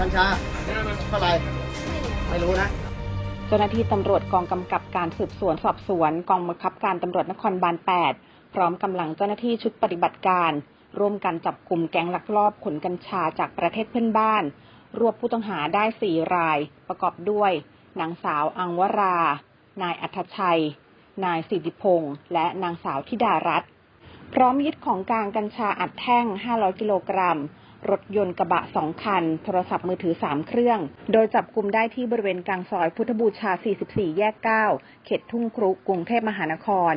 เท่าไหร่ไม่รู้นะเจ้าหน้าที่ตำรวจกองกำกับการสืบสวนสอบสวนกองบังคับการตำรวจนครบาล 8 พร้อมกำลังเจ้าหน้าที่ชุดปฏิบัติการ ร่วมกันจับกลุ่มแก๊งลักลอบขนกัญชาจากประเทศเพื่อนบ้าน รวบผู้ต้องหาได้ 4 ราย ประกอบด้วยนางสาวอังวรา นายอัธชัย นายสิทธิพงษ์และนางสาวธิดารัตน์พร้อมยึดของกลางกัญชาอัดแท่ง 500 กิโลกรัม รถยนต์กระบะ 2 คัน โทรศัพท์มือถือ 3 เครื่อง โดยจับกลุ่มได้ที่บริเวณกลางซอยพุทธบูชา 44 แยก 9 เขตทุ่งครุกรุงเทพมหานคร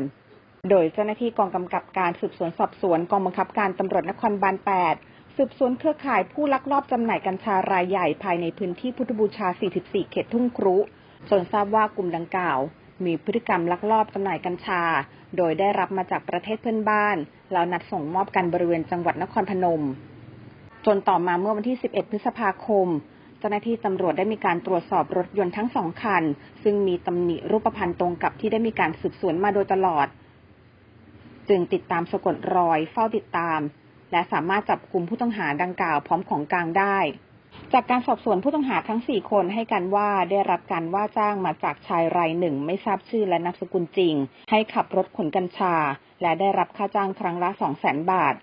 โดยเจ้าหน้าที่กองกำกับการสืบสวนสอบสวนกองบังคับการตำรวจนครบาล 8 สืบสวนเครือข่ายผู้ลักลอบจำหน่ายกัญชารายใหญ่ภายในพื้นที่พุทธบูชา 44 เขตทุ่งครุจนทราบว่ากลุ่มดังกล่าว มีพฤติกรรมลักลอบจำหน่ายกัญชา โดยได้รับมาจากประเทศเพื่อนบ้าน แล้วนัดส่งมอบกันบริเวณจังหวัดนครพนม จนต่อมาเมื่อวันที่ 11 พฤษภาคม เจ้าหน้าที่ตำรวจได้มีการตรวจสอบรถยนต์ทั้งสองคัน ซึ่งมีตำหนิรูปพรรณตรงกับที่ได้มีการสืบสวนมาโดยตลอด จึงติดตามสะกดรอยเฝ้าติดตาม และสามารถจับกลุ่มผู้ต้องหาดังกล่าวพร้อมของกลางได้จากการสอบสวนผู้ต้องหาทั้ง 4 คนให้การว่าได้รับการว่าจ้างมาจากชายรายหนึ่งไม่ทราบชื่อและนามสกุลจริง ให้ขับรถขนกัญชา และได้รับค่าจ้างครั้งละ 2 0 0 0 0 0 บาท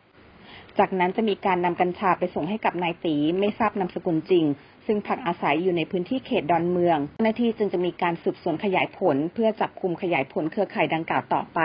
จากนั้นจะมีการนำกัญชาไปส่งให้กับนายตีไม่ทราบนามสกุลจริง ซึ่งพักอาศัยอยู่ในพื้นที่เขตดอนเมืองเจ้าหน้าที่จึงจะมีการสืบสวนขยายผล เพื่อจับกลุ่มขยายผลเครือข่ายดังกล่าวต่อไป